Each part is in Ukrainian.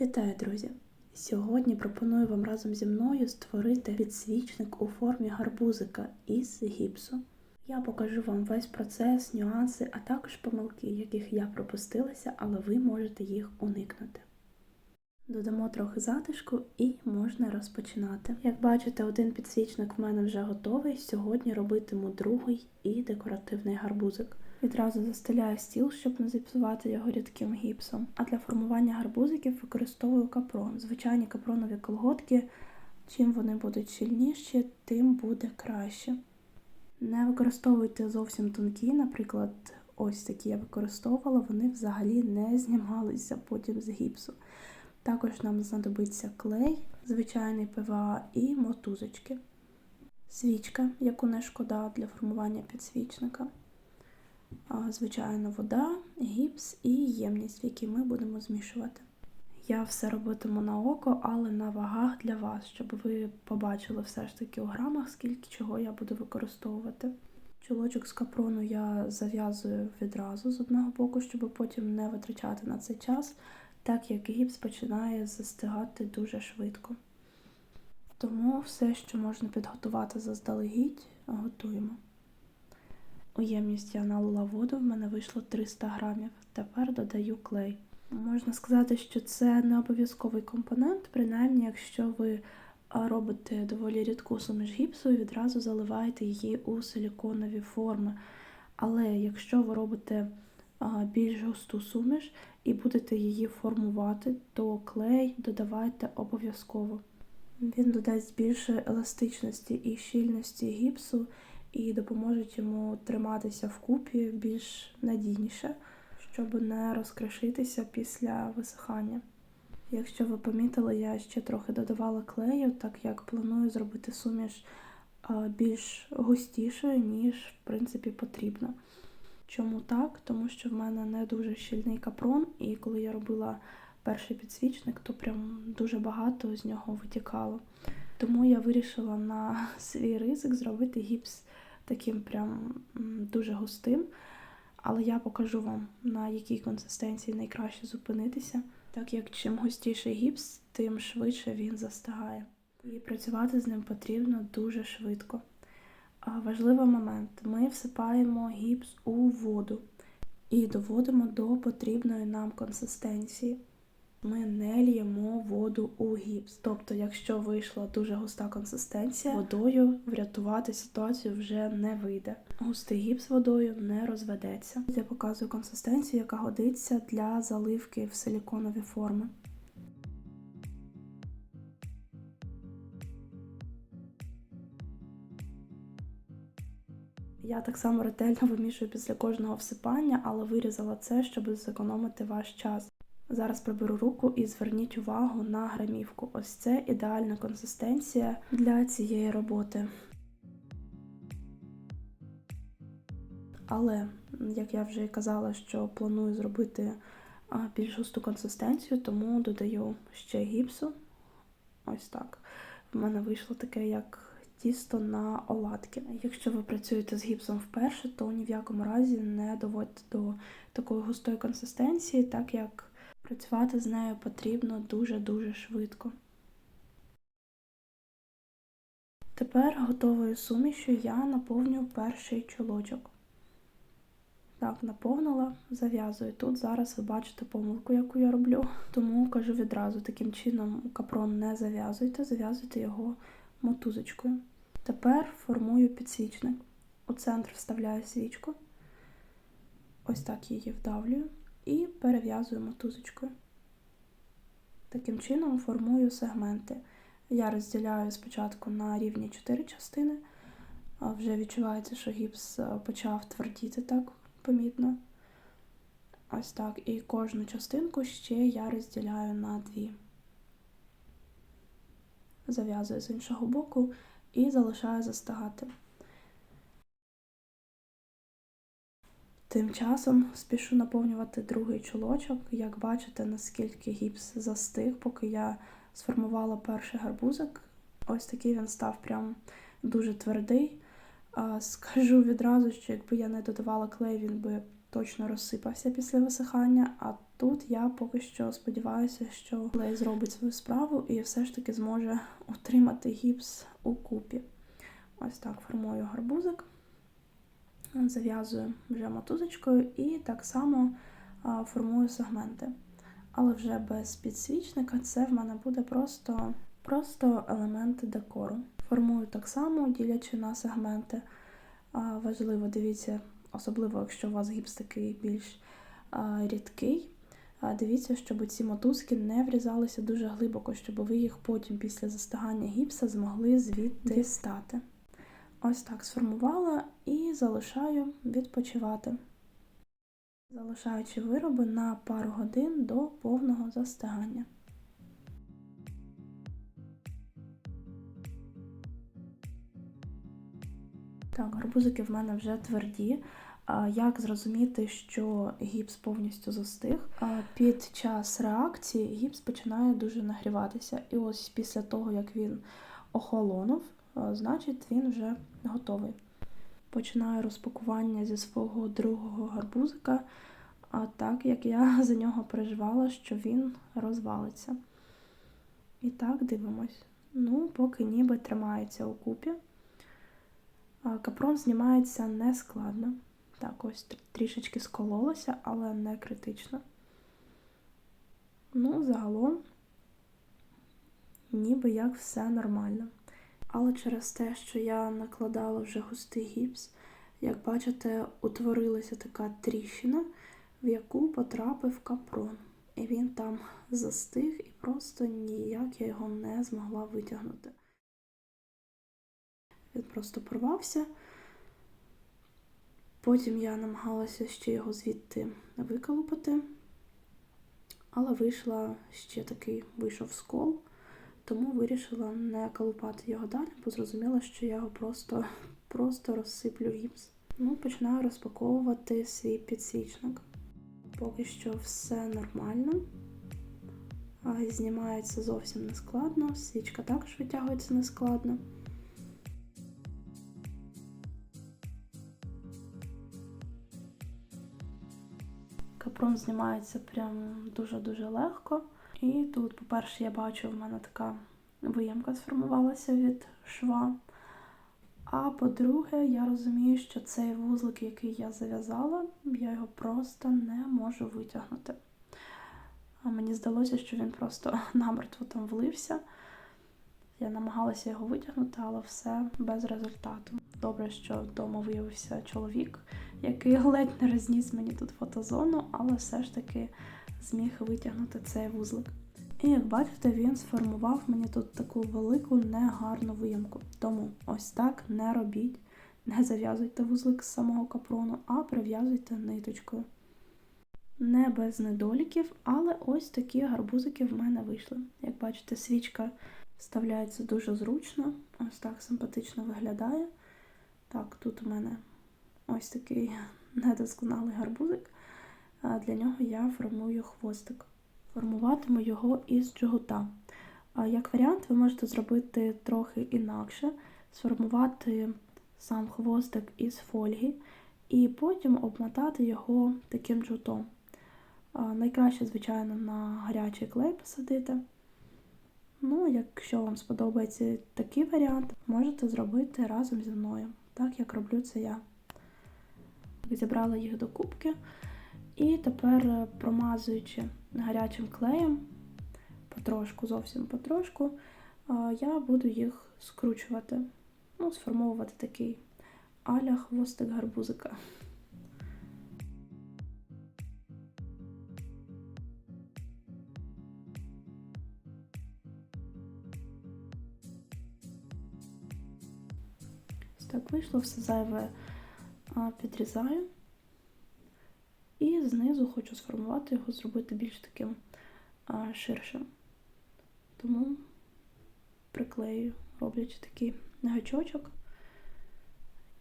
Вітаю, друзі! Сьогодні пропоную вам разом зі мною створити підсвічник у формі гарбузика із гіпсу. Я покажу вам весь процес, нюанси, а також помилки, яких я пропустилася, але ви можете їх уникнути. Додамо трохи затишку і можна розпочинати. Як бачите, один підсвічник в мене вже готовий. Сьогодні робитиму другий і декоративний гарбузик. Відразу застеляю стіл, щоб не зіпсувати його рідким гіпсом. А для формування гарбузиків використовую капрон. Звичайні капронові колготки. Чим вони будуть щільніші, тим буде краще. Не використовуйте зовсім тонкі, наприклад, ось такі я використовувала, вони взагалі не знімалися потім з гіпсу. Також нам знадобиться клей, звичайний ПВА і мотузочки, свічка, яку не шкода для формування підсвічника, звичайно, вода, гіпс і ємність, в ми будемо змішувати. Я все робитиму на око, але на вагах для вас, щоб ви побачили все ж таки у грамах, скільки чого я буду використовувати. Чулочок з капрону я зав'язую відразу з одного боку, щоб потім не витрачати на цей час так як гіпс починає застигати дуже швидко. Тому все, що можна підготувати заздалегідь, готуємо. У ємність я налила воду, в мене вийшло 300 грамів. Тепер додаю клей. Можна сказати, що це не обов'язковий компонент, принаймні, якщо ви робите доволі рідку суміш гіпсу і відразу заливаєте її у силіконові форми. Але якщо ви робите більш густу суміш і будете її формувати, то клей додавайте обов'язково. Він додасть більше еластичності і щільності гіпсу і допоможе йому триматися вкупі більш надійніше, щоб не розкришитися після висихання. Якщо ви помітили, я ще трохи додавала клею, так як планую зробити суміш більш густішою, ніж в принципі потрібно. Чому так? Тому що в мене не дуже щільний капрон, і коли я робила перший підсвічник, то прям дуже багато з нього витікало. Тому я вирішила на свій ризик зробити гіпс таким прям дуже густим. Але я покажу вам, на якій консистенції найкраще зупинитися, так як чим густіший гіпс, тим швидше він застигає. І працювати з ним потрібно дуже швидко. Важливий момент: ми всипаємо гіпс у воду і доводимо до потрібної нам консистенції. Ми не л'ємо воду у гіпс. Тобто, якщо вийшла дуже густа консистенція, водою врятувати ситуацію вже не вийде. Густий гіпс водою не розведеться. Я показую консистенцію, яка годиться для заливки в силіконові форми. Я так само ретельно вимішую після кожного всипання, але вирізала це, щоб зекономити ваш час. Зараз приберу руку і зверніть увагу на грамівку. Ось це ідеальна консистенція для цієї роботи. Але, як я вже казала, що планую зробити більш густу консистенцію, тому додаю ще гіпсу. Ось так. В мене вийшло таке, як тісто на оладки. Якщо ви працюєте з гіпсом вперше, то ні в якому разі не доводьте до такої густої консистенції, так як працювати з нею потрібно дуже-дуже швидко. Тепер готовою сумішю я наповнюю перший чулочок. Так, наповнила, зав'язую. Тут зараз ви бачите помилку, яку я роблю, тому кажу відразу, таким чином капрон не зав'язуйте, зав'язуйте його мотузочкою. Тепер формую підсвічник. У центр вставляю свічку, ось так її вдавлюю і перев'язую мотузочкою. Таким чином формую сегменти. Я розділяю спочатку на рівні 4 частини, вже відчувається, що гіпс е, почав твердіти так помітно. Ось так. І кожну частинку ще я розділяю на дві зав'язую з іншого боку і залишаю застигати. Тим часом спішу наповнювати другий чулочок. Як бачите, наскільки гіпс застиг, поки я сформувала перший гарбузик. Ось такий він став прям дуже твердий. Скажу відразу, що якби я не додавала клей, він би точно розсипався після висихання, а тут я поки що сподіваюся, що клей зробить свою справу і все ж таки зможе утримати гіпс у купі. Ось так формую гарбузик, зав'язую вже мотузочкою і так само формую сегменти. Але вже без підсвічника це в мене буде просто, просто елементи декору. Формую так само, ділячи на сегменти. Важливо, дивіться, особливо, якщо у вас гіпс такий більш а, рідкий. а, Дивіться, щоб ці мотузки не врізалися дуже глибоко, щоб ви їх потім після застигання гіпса змогли звідти дістати. Ось так сформувала і залишаю відпочивати, залишаючи вироби на пару годин до повного застигання. Так, гарбузики в мене вже тверді. Як зрозуміти, що гіпс повністю застиг? Під час реакції гіпс починає дуже нагріватися. І ось після того, як він охолонув, значить він вже готовий. Починаю розпакування зі свого другого гарбузика, а так як я за нього переживала, що він розвалиться. І так дивимось. Ну, поки ніби тримається у купі. Капрон знімається нескладно. Так, ось трішечки скололося, але не критично. Ну, загалом, ніби як все нормально. Але через те, що я накладала вже густий гіпс, як бачите, утворилася така тріщина, в яку потрапив капрон. І він там застиг, і просто ніяк я його не змогла витягнути. Він просто порвався. Потім я намагалася ще його звідти виколупати, але вийшла ще такий вийшов скол, тому вирішила не колупати його далі, бо зрозуміла, що я його просто, просто розсиплю гіпс. Ну, починаю розпаковувати свій підсвічник. Поки що все нормально. Знімається зовсім нескладно, свічка також витягується нескладно. Капрон знімається прям дуже-дуже легко. І тут, по-перше, я бачу, в мене така виємка сформувалася від шва. А по-друге, я розумію, що цей вузлик, який я зав'язала, я його просто не можу витягнути. А мені здалося, що він просто намертво там влився. Я намагалася його витягнути, але все без результату. Добре, що вдома виявився чоловік, який ледь не розніс мені тут фотозону, але все ж таки зміг витягнути цей вузлик. І як бачите, він сформував мені тут таку велику негарну виямку. Тому ось так не робіть, не зав'язуйте вузлик з самого капрону, а прив'язуйте ниточкою. Не без недоліків, але ось такі гарбузики в мене вийшли. Як бачите, свічка вставляється дуже зручно, ось так симпатично виглядає. Так, тут у мене ось такий недосконалий гарбузик. Для нього я формую хвостик. Формуватиму його із джгута. Як варіант, ви можете зробити трохи інакше, сформувати сам хвостик із фольги і потім обмотати його таким джгутом. Найкраще, звичайно, на гарячий клей посадити. Ну, якщо вам сподобається такий варіант, можете зробити разом зі мною, так як роблю це я. Зібрала їх до кубки. І тепер, е, промазуючи гарячим клеєм, потрошку, зовсім потрошку, е, я буду їх скручувати, ну, сформовувати такий аля хвостик гарбузика. Так вийшло, все зайве підрізаю. І знизу хочу сформувати його, зробити більш таким ширшим. Тому приклею, роблячи такий гачочок.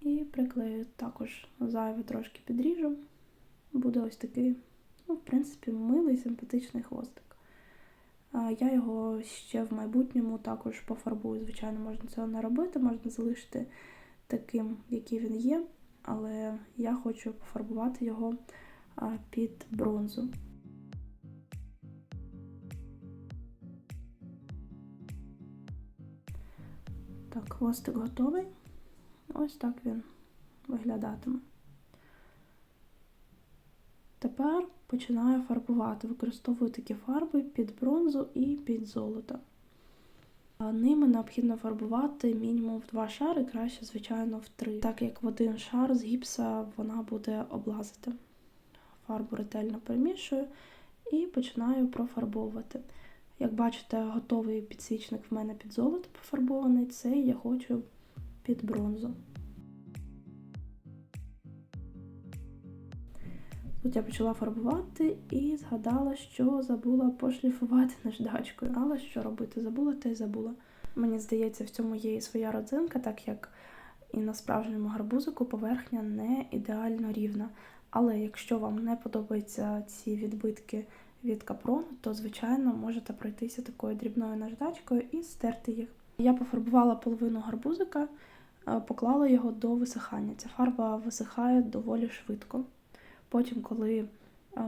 І приклею також зайве трошки підріжу. Буде ось такий, ну, в принципі, милий, симпатичний хвостик. Я його ще в майбутньому також пофарбую. Звичайно, можна цього не робити, можна залишити таким, який він є. Але я хочу пофарбувати його під бронзу. Так, хвостик готовий. Ось так він виглядатиме. Тепер починаю фарбувати. Використовую такі фарби під бронзу і під золото. Ними необхідно фарбувати мінімум в два шари, краще, звичайно, в три, так як в один шар з гіпса вона буде облазити. Фарбу ретельно перемішую і починаю профарбовувати. Як бачите, готовий підсвічник в мене під золото пофарбований, цей я хочу під бронзу. Тут я почала фарбувати і згадала, що забула пошліфувати наждачкою. Але що робити? Забула та й забула. Мені здається, в цьому є і своя родзинка, так як і на справжньому гарбузику поверхня не ідеально рівна. Але якщо вам не подобаються ці відбитки від капрону, то звичайно можете пройтися такою дрібною наждачкою і стерти їх. Я пофарбувала половину гарбузика, е, поклала його до висихання. Ця фарба висихає доволі швидко. Потім, коли е,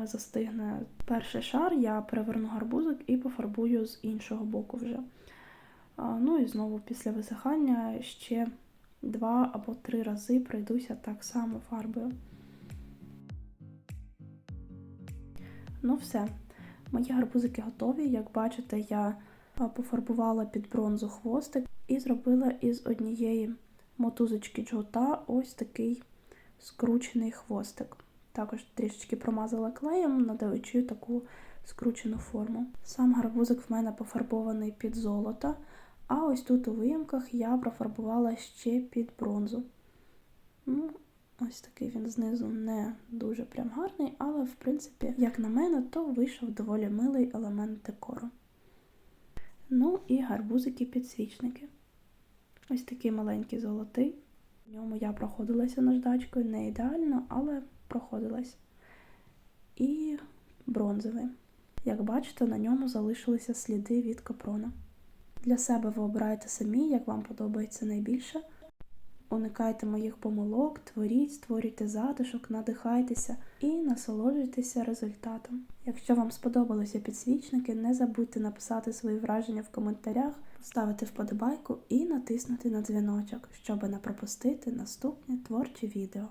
застигне перший шар, я переверну гарбузик і пофарбую з іншого боку вже. Ну і знову після висихання ще два або три рази пройдуся так само фарбою. Ну все, мої гарбузики готові. Як бачите, я пофарбувала під бронзу хвостик і зробила із однієї мотузочки джгута ось такий скручений хвостик. Також трішечки промазала клеєм, надаючи таку скручену форму. Сам гарбузик в мене пофарбований під золото, а ось тут у виємках я профарбувала ще під бронзу. Ну, Ось такий він знизу не дуже прям гарний, але, в принципі, як на мене, то вийшов доволі милий елемент декору. Ну і гарбузики-підсвічники. Ось такий маленький золотий. В ньому я проходилася наждачкою, не ідеально, але проходилась. І бронзовий. Як бачите, на ньому залишилися сліди від капрона. Для себе ви обираєте самі, як вам подобається найбільше. Уникайте моїх помилок, творіть, створюйте затишок, надихайтеся і насолоджуйтеся результатом. Якщо вам сподобалися підсвічники, не забудьте написати свої враження в коментарях, поставити вподобайку і натиснути на дзвіночок, щоб не пропустити наступні творчі відео.